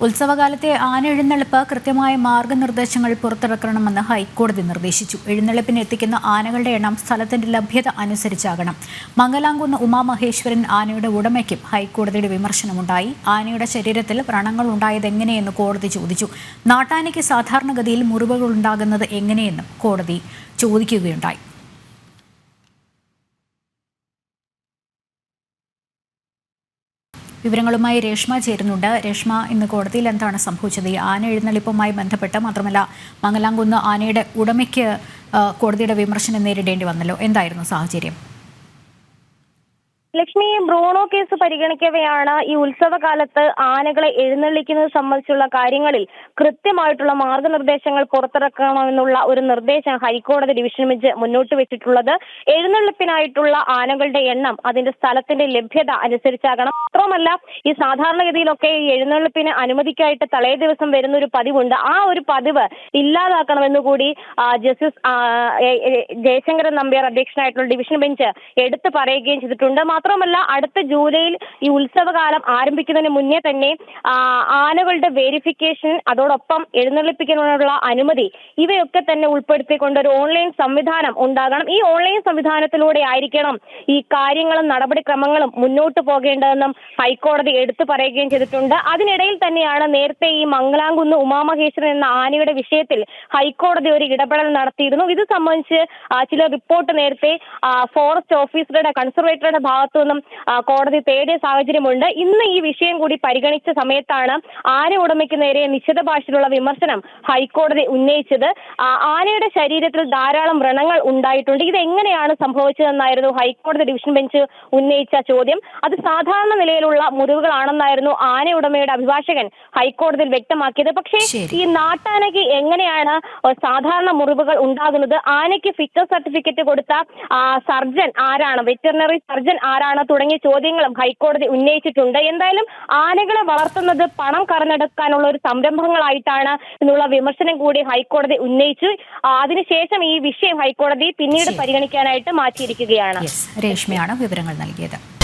ഉത്സവകാലത്തെ ആന എഴുന്നള്ളിപ്പ് കൃത്യമായ മാർഗനിർദ്ദേശങ്ങൾ പുറത്തിറക്കണമെന്ന് ഹൈക്കോടതി നിർദ്ദേശിച്ചു. എഴുന്നള്ളിപ്പിന് എത്തിക്കുന്ന ആനകളുടെ എണ്ണം സ്ഥലത്തിന്റെ ലഭ്യത അനുസരിച്ചാകണം. മംഗലാംകുന്ന് ഉമാമഹേശ്വരൻ ആനയുടെ ഉടമയ്ക്കും ഹൈക്കോടതിയുടെ വിമർശനമുണ്ടായി. ആനയുടെ ശരീരത്തിൽ വ്രണങ്ങൾ ഉണ്ടായത് എങ്ങനെയെന്ന് കോടതി ചോദിച്ചു. നാട്ടാനയ്ക്ക് സാധാരണഗതിയിൽ മുറിവുകൾ ഉണ്ടാകുന്നത് എങ്ങനെയെന്നും കോടതി ചോദിക്കുകയുണ്ടായി. വിവരങ്ങളുമായി രേഷ്മ ചേരുന്നുണ്ട്. രേഷ്മ ഇന്ന് കോടതിയിൽ എന്താണ് സംഭവിച്ചത്? ഈ ആന എഴുന്നള്ളിപ്പുമായി ബന്ധപ്പെട്ട് മാത്രമല്ല മംഗലാംകുന്ന് ആനയുടെ ഉടമയ്ക്ക് കോടതിയുടെ വിമർശനം നേരിടേണ്ടി വന്നല്ലോ. എന്തായിരുന്നു സാഹചര്യം? ലക്ഷ്മി ബ്രൂണോ കേസ് പരിഗണിക്കവെയാണ് ഈ ഉത്സവകാലത്ത് ആനകളെ എഴുന്നള്ളിക്കുന്നത് സംബന്ധിച്ചുള്ള കാര്യങ്ങളിൽ കൃത്യമായിട്ടുള്ള മാർഗനിർദ്ദേശങ്ങൾ പുറത്തിറക്കണമെന്നുള്ള ഒരു നിർദ്ദേശം ഹൈക്കോടതി ഡിവിഷൻ ബെഞ്ച് മുന്നോട്ട് വെച്ചിട്ടുള്ളത്. എഴുന്നള്ളിപ്പിനായിട്ടുള്ള ആനകളുടെ എണ്ണം അതിന്റെ സ്ഥലത്തിന്റെ ലഭ്യത അനുസരിച്ചാകണം. മാത്രമല്ല ഈ സാധാരണഗതിയിലൊക്കെ ഈ എഴുന്നള്ളിപ്പിന് അനുമതിക്കായിട്ട് തലേ ദിവസം വരുന്ന ഒരു പതിവുണ്ട്. ആ ഒരു പതിവ് ഇല്ലാതാക്കണമെന്ന് കൂടി ജസ്റ്റിസ് ജയശങ്കരൻ നമ്പ്യാർ അധ്യക്ഷനായിട്ടുള്ള ഡിവിഷൻ ബെഞ്ച് എടുത്തു പറയുകയും ചെയ്തിട്ടുണ്ട്. മാത്രമല്ല അടുത്ത ജൂലൈയിൽ ഈ ഉത്സവകാലം ആരംഭിക്കുന്നതിന് മുന്നേ തന്നെ ആനകളുടെ വെരിഫിക്കേഷൻ അതോടൊപ്പം എഴുന്നള്ളിപ്പിക്കുന്നതിനുള്ള അനുമതി ഇവയൊക്കെ തന്നെ ഉൾപ്പെടുത്തിക്കൊണ്ട് ഒരു ഓൺലൈൻ സംവിധാനം ഉണ്ടാകണം. ഈ ഓൺലൈൻ സംവിധാനത്തിലൂടെ ആയിരിക്കണം ഈ കാര്യങ്ങളും നടപടിക്രമങ്ങളും മുന്നോട്ട് പോകേണ്ടതെന്നും ഹൈക്കോടതി എടുത്തു പറയുകയും ചെയ്തിട്ടുണ്ട്. അതിനിടയിൽ തന്നെയാണ് നേരത്തെ ഈ മംഗലാംകുന്ന് ഉമാമഹേശ്വരൻ എന്ന ആനയുടെ വിഷയത്തിൽ ഹൈക്കോടതി ഒരു ഇടപെടൽ നടത്തിയിരുന്നു. ഇത് സംബന്ധിച്ച് ചില റിപ്പോർട്ട് നേരത്തെ ഫോറസ്റ്റ് ഓഫീസറുടെ കൺസർവേറ്ററുടെ ഭാഗത്തു നിന്നും കോടതി തേടിയ സാഹചര്യമുണ്ട്. ഇന്ന് ഈ വിഷയം കൂടി പരിഗണിച്ച സമയത്താണ് ആന ഉടമയ്ക്ക് നേരെ നിശ്ചിത ഭാഷയിലുള്ള വിമർശനം ഹൈക്കോടതി ഉന്നയിച്ചത്. ആനയുടെ ശരീരത്തിൽ ധാരാളം വ്രണങ്ങൾ ഉണ്ടായിട്ടുണ്ട്. ഇത് എങ്ങനെയാണ് സംഭവിച്ചതെന്നായിരുന്നു ഹൈക്കോടതി ഡിവിഷൻ ബെഞ്ച് ഉന്നയിച്ച ചോദ്യം. അത് സാധാരണ നിലയിലുള്ള മുറിവുകളാണെന്നായിരുന്നു ആന ഉടമയുടെ അഭിഭാഷകൻ ഹൈക്കോടതിയിൽ വ്യക്തമാക്കിയത്. പക്ഷേ ഈ നാട്ടാനയ്ക്ക് എങ്ങനെയാണ് സാധാരണ മുറിവുകൾ ഉണ്ടാകുന്നത്? ആനയ്ക്ക് ഫിറ്റ്നസ് സർട്ടിഫിക്കറ്റ് കൊടുത്ത സർജൻ ആരാണ്? വെറ്ററിനറി സർജൻ ആരാണ് തുടങ്ങിയ ചോദ്യങ്ങളും ഹൈക്കോടതി ഉന്നയിച്ചിട്ടുണ്ട്. എന്തായാലും ആനകളെ വളർത്തുന്നത് പണം കറന്നെടുക്കാനുള്ള ഒരു സംരംഭങ്ങളായിട്ടാണ് എന്നുള്ള വിമർശനം കൂടി ഹൈക്കോടതി ഉന്നയിച്ചു. അതിനുശേഷം ഈ വിഷയം ഹൈക്കോടതി പിന്നീട്. പരിഗണിക്കാനായിട്ട് മാറ്റിയിരിക്കുകയാണ്. രേഷ്മയാണ് വിവരങ്ങൾ നൽകിയത്.